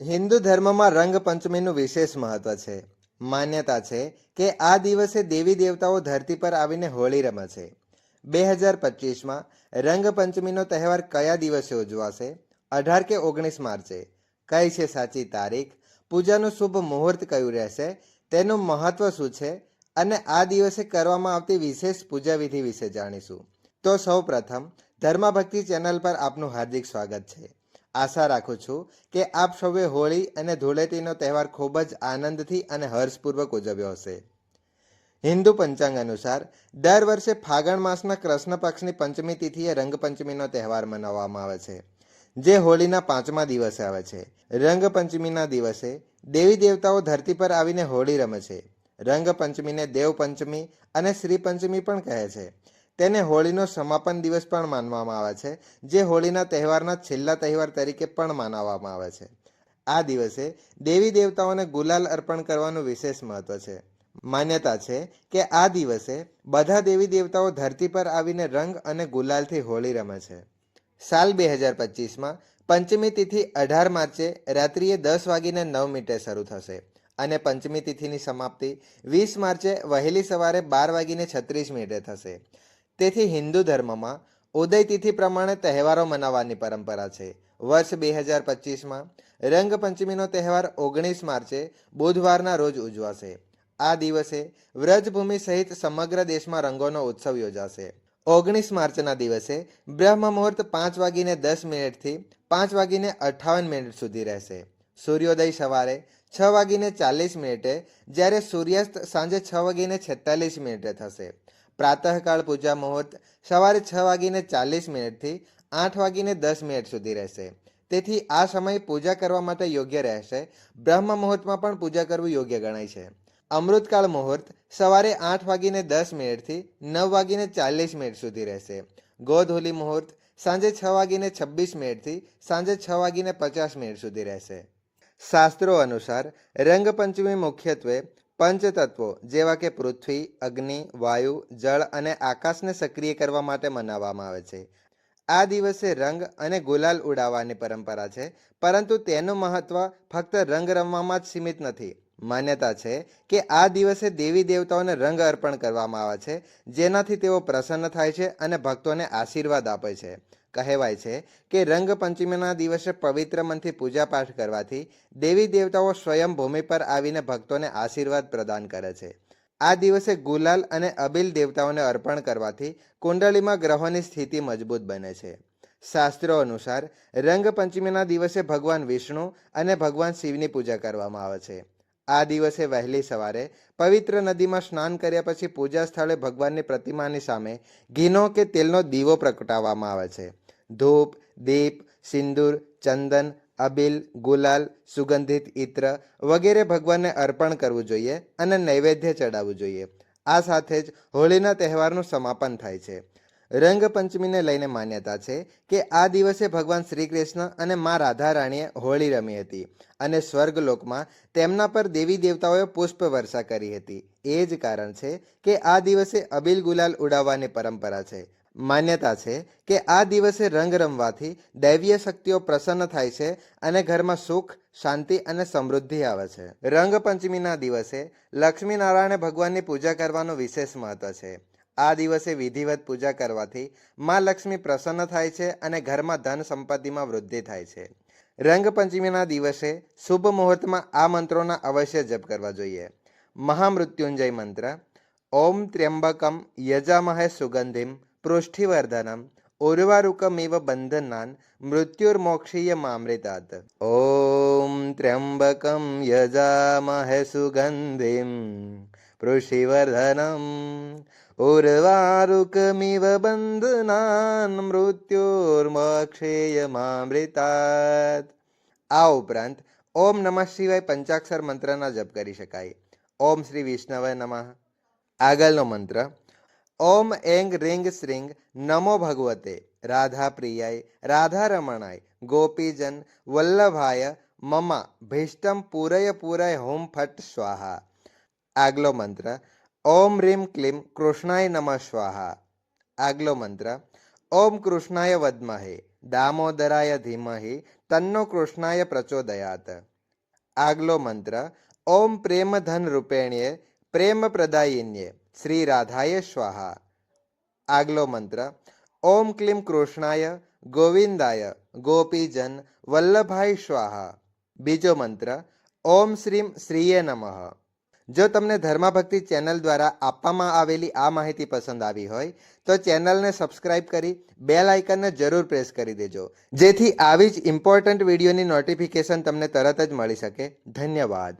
હિન્દુ ધર્મમાં રંગપંચમીનું વિશેષ મહત્વ છે. માન્યતા છે કે આ દિવસે દેવી દેવતાઓ ધરતી પર આવીને હોળી રમે છે. બે હજાર પચીસમાં રંગપંચમીનો તહેવાર કયા દિવસે ઉજવાશે? અઢાર કે ઓગણીસ માર્ચે? કઈ છે સાચી તારીખ? પૂજાનું શુભ મુહૂર્ત કયું રહેશે? તેનું મહત્વ શું છે? અને આ દિવસે કરવામાં આવતી વિશેષ પૂજા વિધિ વિશે જાણીશું. તો સૌ પ્રથમ ધર્મભક્તિ ચેનલ પર આપનું હાર્દિક સ્વાગત છે. આશા રાખું છું કે આપ સૌએ હોળી અને ધૂળેટીનો તહેવાર ખૂબ જ આનંદથી અને હર્ષપૂર્વક ઉજવ્યો હશે. હિન્દુ પંચાંગ અનુસાર, દર વર્ષે ફાગણ માસના કૃષ્ણ પક્ષની પંચમી તિથિએ રંગપંચમીનો તહેવાર મનાવવામાં આવે છે, જે હોળીના પાંચમા દિવસે આવે છે. રંગપંચમીના દિવસે દેવી દેવતાઓ ધરતી પર આવીને હોળી રમે છે. રંગપંચમીને દેવ પંચમી અને શ્રીપંચમી પણ કહે છે. તેને હોળીનો સમાપન દિવસ પણ માનવામાં આવે છે, જે હોળીના તહેવારના છેલ્લા તહેવાર તરીકે પણ માનવામાં આવે છે. આ દિવસે દેવી દેવતાઓને ગુલાલ અર્પણ કરવાનું વિશેષ મહત્વ છે. માન્યતા છે કે આ દિવસે બધા દેવી દેવતાઓ ધરતી પર આવીને રંગ અને ગુલાલથી હોળી રમે છે. સાલ બે હજાર પચીસમાં પંચમી તિથિ અઢાર માર્ચે રાત્રિએ દસ વાગીને નવ મિનિટે શરૂ થશે અને પંચમી તિથિની સમાપ્તિ વીસ માર્ચે વહેલી સવારે બાર વાગીને છત્રીસ મિનિટે થશે. તેથી હિન્દુ ધર્મમાં ઉદય તિથિ પ્રમાણે તહેવારો મનાવવાની પરંપરા છે. વર્ષ બે હજાર પચીસમાં રંગપંચમીનો તહેવાર ઓગણીસ માર્ચે બુધવારના રોજ ઉજવાશે. આ દિવસે વ્રજભૂમિ સહિત સમગ્ર દેશમાં રંગોનો ઉત્સવ યોજાશે. ઓગણીસ માર્ચના દિવસે બ્રહ્મ મુહૂર્ત પાંચ વાગીને દસ મિનિટથી પાંચ વાગીને અઠ્ઠાવન મિનિટ સુધી રહેશે. સૂર્યોદય સવારે છ વાગીને ચાલીસ મિનિટે જ્યારે સૂર્યાસ્ત સાંજે છ વાગીને છેતાલીસ મિનિટે થશે. પ્રાતઃકાળ પૂજા મુહૂર્ત સવારે છ વાગીને ચાલીસ મિનિટથી આઠ વાગીને દસ મિનિટ સુધી રહેશે. તેથી આ સમય પૂજા કરવા માટે યોગ્ય રહેશે. બ્રહ્મ મુહૂર્તમાં પણ પૂજા કરવું યોગ્ય ગણાય છે. અમૃતકાળ મુહૂર્ત સવારે આઠ વાગીને દસ મિનિટથી નવ વાગીને ચાલીસ મિનિટ સુધી રહેશે. ગોધોલી મુહૂર્ત સાંજે છ વાગીને છવ્વીસ મિનિટથી સાંજે છ વાગીને પચાસ મિનિટ સુધી રહેશે. શાસ્ત્રો અનુસાર રંગપંચમી મુખ્યત્વે પંચતત્વો જેવા કે પૃથ્વી, અગ્નિ, વાયુ, જળ અને આકાશને સક્રિય કરવા માટે મનાવવામાં આવે છે. આ દિવસે રંગ અને ગુલાલ ઉડાવવાની પરંપરા છે, પરંતુ તેનું મહત્વ ફક્ત રંગ રમવામાં જ સીમિત નથી. માન્યતા છે કે આ દિવસે દેવી દેવતાઓને રંગ અર્પણ કરવામાં આવે છે, જેનાથી તેઓ પ્રસન્ન થાય છે અને ભક્તોને આશીર્વાદ આપે છે. કહેવાય છે કે રંગપંચમીના દિવસે પવિત્ર મનથી પૂજાપાઠ કરવાથી દેવી દેવતાઓ સ્વયં ભૂમિ પર આવીને ભક્તોને આશીર્વાદ પ્રદાન કરે છે. આ દિવસે ગુલાલ અને અબિલ દેવતાઓને અર્પણ કરવાથી કુંડળીમાં ગ્રહોની સ્થિતિ મજબૂત બને છે. શાસ્ત્રો અનુસાર, રંગપંચમીના દિવસે ભગવાન વિષ્ણુ અને ભગવાન શિવની પૂજા કરવામાં આવે છે. આ દિવસે વહેલી સવારે પવિત્ર નદીમાં સ્નાન કર્યા પછી પૂજા સ્થળે ભગવાનની પ્રતિમાની સામે ઘીનો કે તેલનો દીવો પ્રગટાવવામાં આવે છે. ધૂપ, દીપ, સિંદૂર, ચંદન, અબિલ, ગુલાલ, સુગંધિત ઇત્ર વગેરે ભગવાનને અર્પણ કરવું જોઈએ અને નૈવેદ્ય ચડાવવું જોઈએ. આ સાથે જ હોળીના તહેવારનું સમાપન થાય છે. રંગપંચમીને લઈને માન્યતા છે કે આ દિવસે ભગવાન શ્રી કૃષ્ણ અને મા રાધા રાણીએ હોળી રમી હતી અને સ્વર્ગલોકમાં તેમના પર દેવી દેવતાઓએ પુષ્પ વર્ષા કરી હતી. એ જ કારણ છે કે આ દિવસે અબિલ ગુલાલ ઉડાવવાની પરંપરા છે. માન્યતા છે કે આ દિવસે રંગ રમવાથી દૈવીય શક્તિઓ પ્રસન્ન થાય છે અને ઘરમાં સુખ, શાંતિ અને સમૃદ્ધિ આવે છે. રંગપંચમીના દિવસે લક્ષ્મીનારાયણ ભગવાનની પૂજા કરવાનું વિશેષ મહત્વ છે. આ દિવસે વિધિવત પૂજા કરવાથી મા લક્ષ્મી પ્રસન્ન થાય છે અને ઘરમાં ધન સંપત્તિમાં વૃદ્ધિ થાય છે. રંગપંચમીના દિવસે શુભ મુહૂર્તમાં આ મંત્રોના અવશ્ય જપ કરવા જોઈએ. મહામૃત્યુંજય મંત્ર ઓમ ત્ર્યંબકમ યજામહે સુગંધિમ પૃષ્ઠિવર્ધનમ ઉર્વારુકમિવ બંધનાન મૃત્યુર્મોક્ષીય મામૃતાત ઓમ ત્ર્યંબકમ યજામહે સુગંધિમ પૃષ્ટિવર્ધનમ ઉર્વારુકમિવ બંધનાન મૃત્યુર્મોક્ષેય મામૃતાત આ ઉપરાંત ઓમ નમઃ શિવાય પંચાક્ષર મંત્રના જપ કરી શકાય ઓમ શ્રી વિષ્ણવે નમઃ. આગળનો મંત્ર, ઓમ એંગ રિંગ શ્રીંગ નમો ભગવતે રાધા પ્રિયાય રાધા રમણાય ગોપીજન, વલ્લભાય, મમા, ભીષ્ટમ પૂરય પૂરય હોમ ફટ સ્વાહા. આગલો મંત્ર, ઓમ રીમ ક્લીમ કૃષ્ણાય નમ સ્વાહા. આગલો મંત્ર, ઓમ કૃષ્ણાય વદ્મહે, દામોદરાય ધીમહી, તન્નો કૃષ્ણાય પ્રચોદયાત. આગલો મંત્ર ઓમ પ્રેમ ધન રૂપેણ્યે, પ્રેમ પ્રદાયિન્યે, શ્રી રાધાય સ્વાહા. આગલો મંત્ર, ઓમ ક્લીમ કૃષ્ણાય, ગોવિંદાય, ગોપીજન વલ્લભાઈ સ્વાહા. બીજો મંત્ર, ઓમ શ્રીમ શ્રીએ નમઃ. જો તમને ધર્માભક્તિ ચેનલ દ્વારા આપવામાં આવેલી આ માહિતી પસંદ આવી હોય, તો ચેનલને સબસ્ક્રાઇબ કરી બેલ આઇકનને જરૂર પ્રેસ કરી દેજો. જેથી આવી જ ઇમ્પોર્ટન્ટ વિડીયોની નોટિફિકેશન તમને તરત જ મળી શકે. ધન્યવાદ.